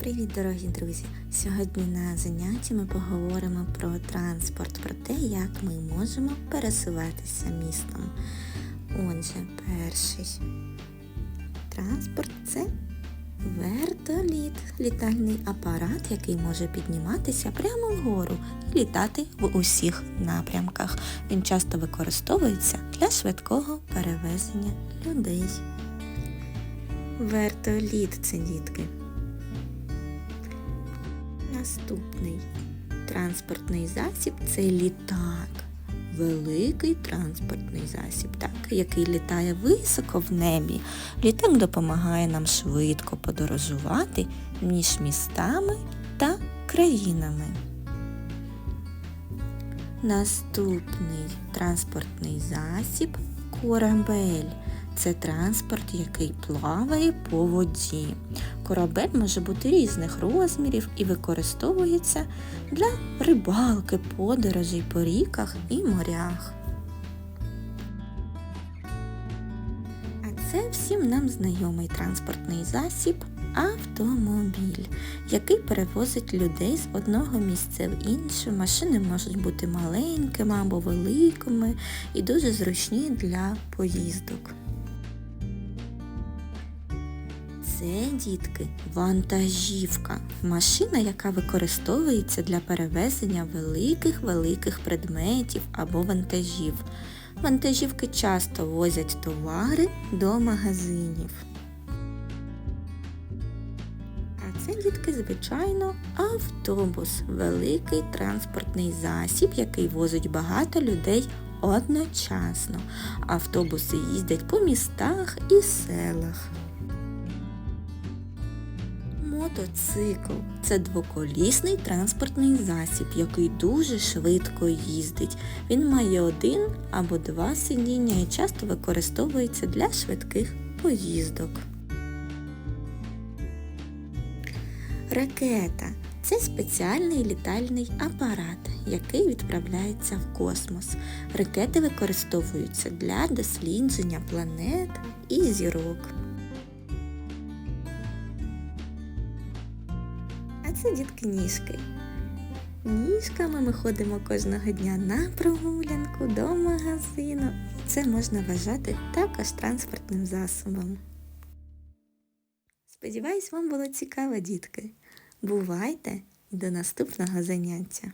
Привіт, дорогі друзі! Сьогодні на занятті ми поговоримо про транспорт, про те, як ми можемо пересуватися містом. Отже, перший транспорт це вертоліт, літальний апарат, який може підніматися прямо вгору і літати в усіх напрямках. Він часто використовується для швидкого перевезення людей. Вертоліт це дітки. Наступний транспортний засіб це літак. Великий транспортний засіб, так, який літає високо в небі. Літак допомагає нам швидко подорожувати між містами та країнами. Наступний транспортний засіб корабель. Це транспорт, який плаває по воді. Корабель може бути різних розмірів і використовується для рибалки, подорожей по ріках і морях. А це всім нам знайомий транспортний засіб автомобіль, який перевозить людей з одного місця в інше. Машини можуть бути маленькими або великими і дуже зручні для поїздок. Це, дітки, вантажівка. Машина, яка використовується для перевезення великих-великих предметів або вантажів. Вантажівки часто возять товари до магазинів. А це, дітки, звичайно, автобус великий транспортний засіб, який возить багато людей одночасно. Автобуси їздять по містах і селах. Мотоцикл це двоколісний транспортний засіб, який дуже швидко їздить. Він має один або два сидіння і часто використовується для швидких поїздок. Ракета це спеціальний літальний апарат, який відправляється в космос. Ракети використовуються для дослідження планет і зірок. А це дітки ніжки. Ніжками ми ходимо кожного дня на прогулянку до магазину. Це можна вважати також транспортним засобом. Сподіваюсь, вам було цікаво, дітки. Бувайте і до наступного заняття!